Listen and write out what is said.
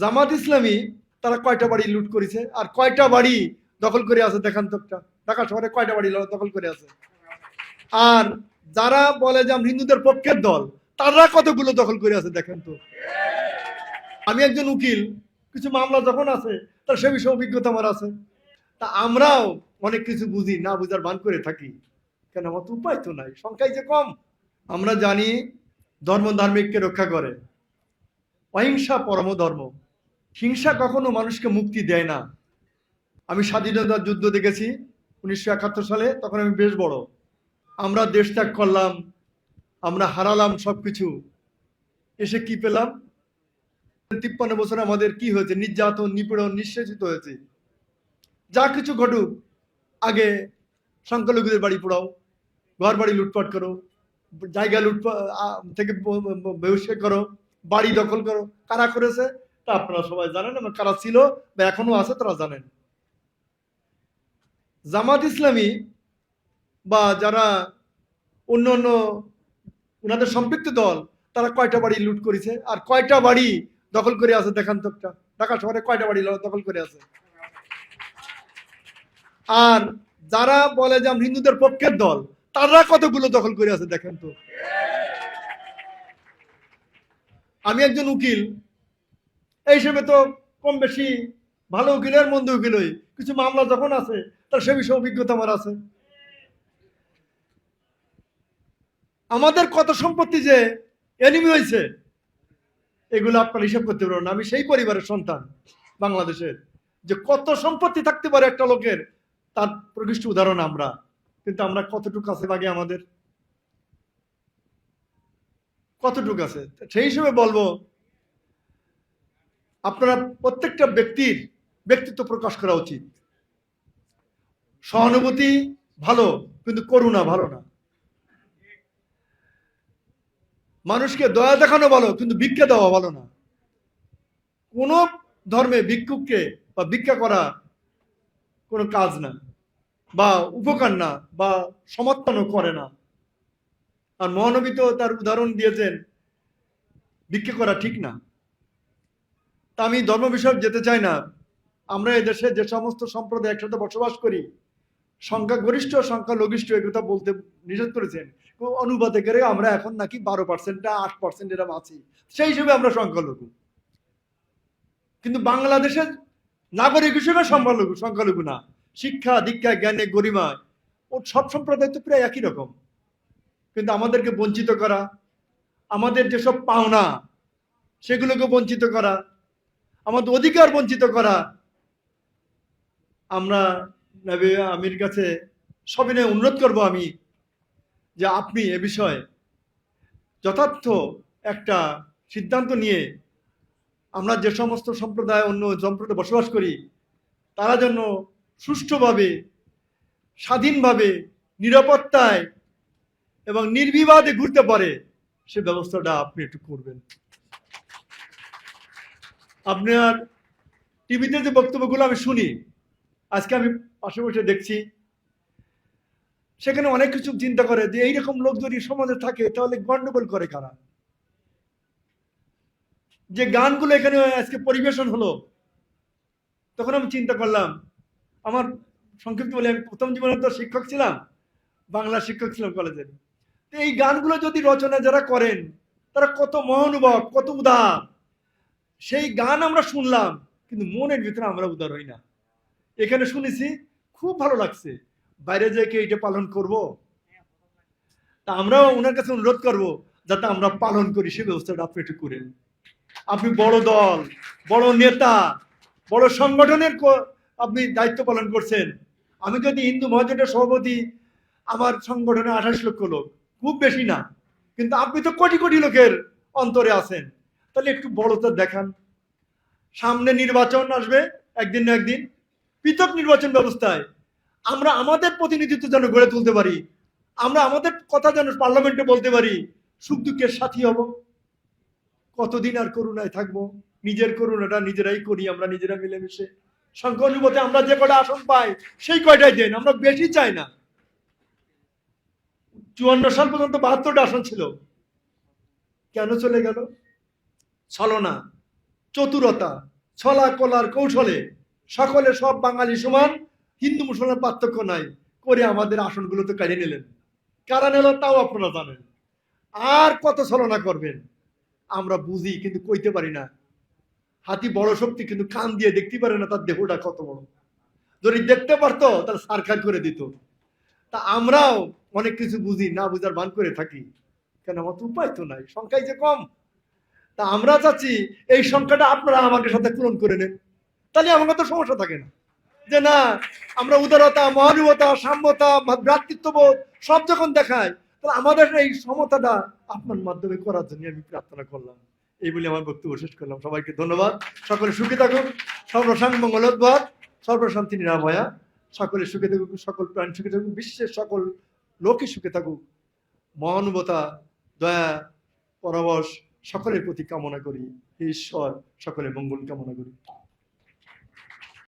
জামাত ইসলামী তারা কয়টা বাড়ি লুট করেছে? আর কয়টা বাড়ি দখল করে আছে? দেখান তো একটা। ঢাকা শহরে কয়টা বাড়ি দখল করে আছে? আর যারা বলে যে আমরা হিন্দুদের পক্ষের দল, তারা কতগুলো দখল করে আছে? দেখেন তো। আমি একজন উকিল, কিছু মামলা যখন আছে, তার সে বিষয়ে অভিজ্ঞতা আমার আছে। তা আমরাও অনেক কিছু বুঝি, না বুঝার ভান করে থাকি। কেন? আমার তো উপায় তো নাই, সংখ্যাই যে কম। আমরা জানি ধর্ম ধার্মিককে রক্ষা করে। অহিংসা পরম ধর্ম হিংসা কখনো মানুষকে মুক্তি দেয় না। আমি স্বাধীনতার যুদ্ধ দেখেছি উনিশশো একাত্তর সালে, তখন আমি বেশ বড়। আমরা দেশ ত্যাগ করলাম, আমরা হারালাম সব কিছু এসে কি পেলাম? তিপ্পান্ন বছর আমাদের কি হয়েছে? নির্যাতন, নিপীড়ন নিঃশেষিত হয়েছে। যা কিছু ঘটুক, আগে সংখ্যালঘুদের বাড়ি পোড়াও ঘর বাড়ি লুটপাট করো, জায়গা লুটপাট থেকে বহিষ্কার করো, বাড়ি দখল করো। কারা করেছে? তা আপনারা সবাই জানেন, এবং কারা ছিল বা এখনও আছে তারা জানেন। জামাত ইসলামী বা যারা অন্য অন্য ওনাদের সম্পৃক্ত দল, তারা কয়টা বাড়ি লুট করেছে? আর কয়টা বাড়ি দখল করে আছে? দেখান তো ঢাকা শহরে কয়টা বাড়ি দখল করে আছে? আর যারা বলে যে আমরা হিন্দুদের পক্ষের দল, তারা কতগুলো দখল করে আছে? দেখেন তো। আমি একজন উকিল এই হিসেবে তো কম বেশি ভালো উকিলের মন্দ উকিলই। কিছু মামলা যখন আছে, তার সে বিষয়ে অভিজ্ঞতা আমার আছে। আমাদের কত সম্পত্তি যে এনিমি হয়েছে এগুলো আপনার হিসাব করতে পারবেন আমি সেই পরিবারের সন্তান বাংলাদেশের। যে কত সম্পত্তি থাকতে পারে একটা লোকের, তার প্রকৃষ্ট উদাহরণ আমরা। কিন্তু আমরা কতটুকু আছে বাকি আমাদের? কতটুকু আছে? সেই হিসেবে বলব আপনারা প্রত্যেকটা ব্যক্তির ব্যক্তিত্ব প্রকাশ করা উচিত। সহানুভূতি ভালো, কিন্তু করুণা ভালো না। মানুষকে দয়া দেখানো ভালো, কিন্তু ভিক্ষা দেওয়া ভালো না। কোন ধর্মে ভিক্ষুককে বা ভিক্ষা করা কোনো কাজ না, বা উপকার না, বা সমর্থনও করে না। আর মহানবী তো তার উদাহরণ দিয়েছেন, ভিক্ষা করা ঠিক না। তা আমি ধর্ম বিষয়ে যেতে চাই না। আমরা এদেশে যে সমস্ত সম্প্রদায় একসাথে বসবাস করি, সংখ্যাগরিষ্ঠ সংখ্যা লঘিষ্ঠ কথা বলতে নিষেধ করেছেন। অনুবাদে করে আমরা এখন নাকি বারো পার্সেন্টটা আট পার্সেন্ট এরকম আছি। সেই হিসেবে আমরা সংখ্যালঘু। কিন্তু বাংলাদেশের নাগরিক হিসেবে সংখ্যালঘু সংখ্যালঘু না। শিক্ষা, দীক্ষা, জ্ঞানে গরিমা, ও সব সম্প্রদায় তো প্রায় একই রকম। কিন্তু আমাদেরকে বঞ্চিত করা, আমাদের যেসব পাওনা, সেগুলোকে বঞ্চিত করা আমাদের অধিকার বঞ্চিত করা। আমরা নবী আমির কাছে সবিনয় অনুরোধ করব আমি যে আপনি এ বিষয়ে যথার্থ একটা সিদ্ধান্ত নিয়ে আমরা যে সমস্ত সম্প্রদায় অন্য সম্প্রদায় বসবাস করি, তারা যেন সুষ্ঠুভাবে, স্বাধীনভাবে, নিরাপত্তায় এবং নির্বিবাদে ঘুরতে পারে, সে ব্যবস্থাটা আপনি একটু করবেন। আপনার টিভিতে যে বক্তব্যগুলো আমি শুনি, আজকে আমি পাশে বসে দেখছি, সেখানে অনেক কিছু চিন্তা করে যে এইরকম লোক যদি সমাজে থাকে, তাহলে গন্ডগোল করে কারা? যে গানগুলো এখানে আজকে পরিবেশন হলো, তখন আমি চিন্তা করলাম, আমার সংক্ষিপ্ত বলে আমি প্রথম জীবনে তো শিক্ষক ছিলাম, বাংলা শিক্ষক ছিলাম কলেজের তো এই গানগুলো যদি রচনা যারা করেন, তারা কত মহানুভব, কত উদার। সেই গান আমরা শুনলাম, কিন্তু মনের ভিতরে আমরা উদার হই না। এখানে শুনেছি, খুব ভালো লাগছে। বাইরে যেয়ে কি এটা পালন করব? তা আমরাও ওনার কাছে অনুরোধ করব, যাতে আমরা পালন করি, সে ব্যবস্থাটা আপনি একটু করেন। আপনি বড় দল, বড় নেতা, বড় সংগঠনের আপনি দায়িত্ব পালন করছেন। আমি যদি হিন্দু মহাজোটের সভাপতি, আমার সংগঠনে আঠাশ লক্ষ লোক, খুব বেশি না। কিন্তু আপনি তো কোটি কোটি লোকের অন্তরে আছেন। তাহলে একটু বড়তা দেখান। সামনে নির্বাচন আসবে, একদিন না একদিন। পৃথক নির্বাচন ব্যবস্থায় আমরা আমাদের প্রতিনিধিত্ব যেন গড়ে তুলতে পারি, আমরা আমাদের কথা যেন পার্লামেন্টে বলতে পারি, সুখ দুঃখের সাথী হব। কতদিন আর করুণায় থাকব? নিজের করুণাটা নিজেরাই করি, আমরা নিজেরা মিলেমিশে। সংখ্যা আমরা যে কটা আসন পাই, সেই কয়টাই দেন, আমরা বেশি চাই না। চুয়ান্ন সাল পর্যন্ত বাহাত্তরটা আসন ছিল। কেন চলে গেল? ছলনা, চতুরতা, ছলা কলার কৌশলে সকলে সব বাঙালি সমান, হিন্দু মুসলমান পার্থক্য নাই করে আমাদের আসনগুলো তো কাড়িয়ে নিলেন। কারা নিল তাও আপনারা জানেন। আর কত ছলনা করবেন? আমরা বুঝি, কিন্তু কইতে পারি না। হাতি বড় শক্তি, কিন্তু কান দিয়ে দেখতে পারে না, তার দেহটা কত বড়। যদি দেখতে পারতো, তাহলে সারকার করে দিত। তা আমরাও অনেক কিছু বুঝি, না বুঝার ভান করে থাকি। কেন, আমার তো উপায় তো নাই। সংখ্যাই যে কম তা আমরা চাচ্ছি এই সংখ্যাটা আপনারা আমাকে সাথে পূরণ করে নেন। তাহলে আমার তো সমস্যা থাকে না। যে না, আমরা উদারতা, মহানুভতা, সাম্যতা ভ্রাতৃত্ববোধ সব যখন দেখাই তাহলে আমাদের এই সমতাটা আপনার মাধ্যমে করার জন্য আমি প্রার্থনা করলাম। এই বলে আমার বক্তব্য শেষ করলাম। সবাইকে ধন্যবাদ। সকলে সুখী থাকুন। সর্বসাং মঙ্গলোদ্ভাব। সর্বশান্তি নিরাময়া। সকলে সুখে থাকুক, সকল প্রাণ সুখে থাকুক, বিশ্বের সকল লোকই সুখে থাকুক। মহানুভতা, দয়া পরবশ সকলের প্রতি কামনা করি। ঈশ্বর সকলের মঙ্গল কামনা করি।